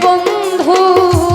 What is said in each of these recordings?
বন্ধু।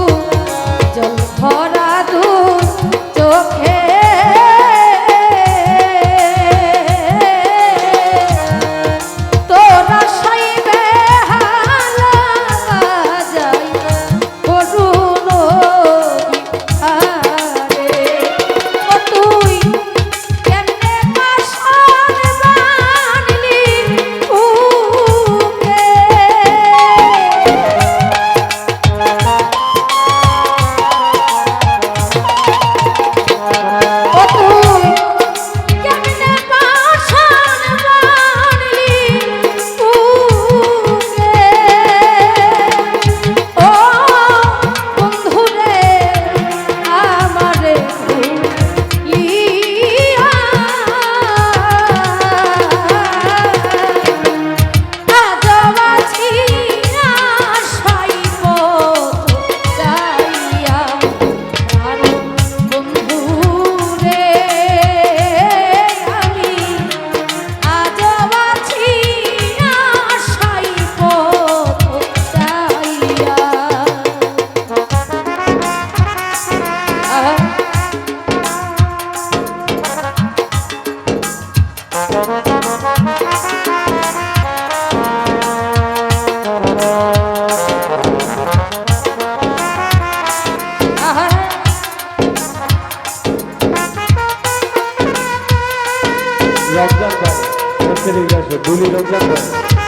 রমজান ভাই ডুলি রমজান ভাই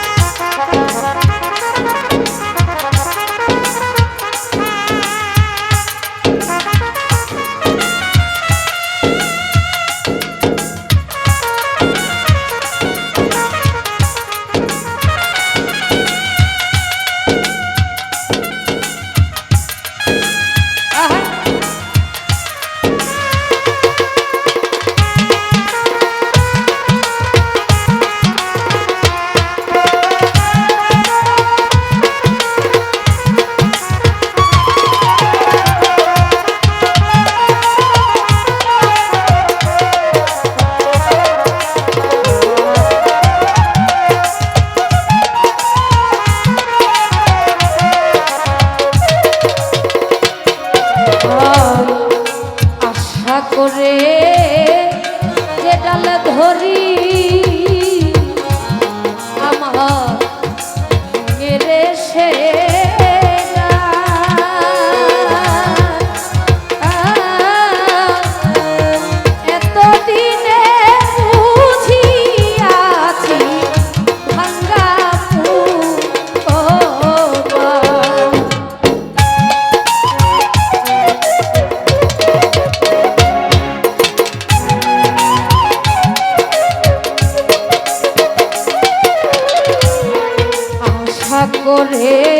করে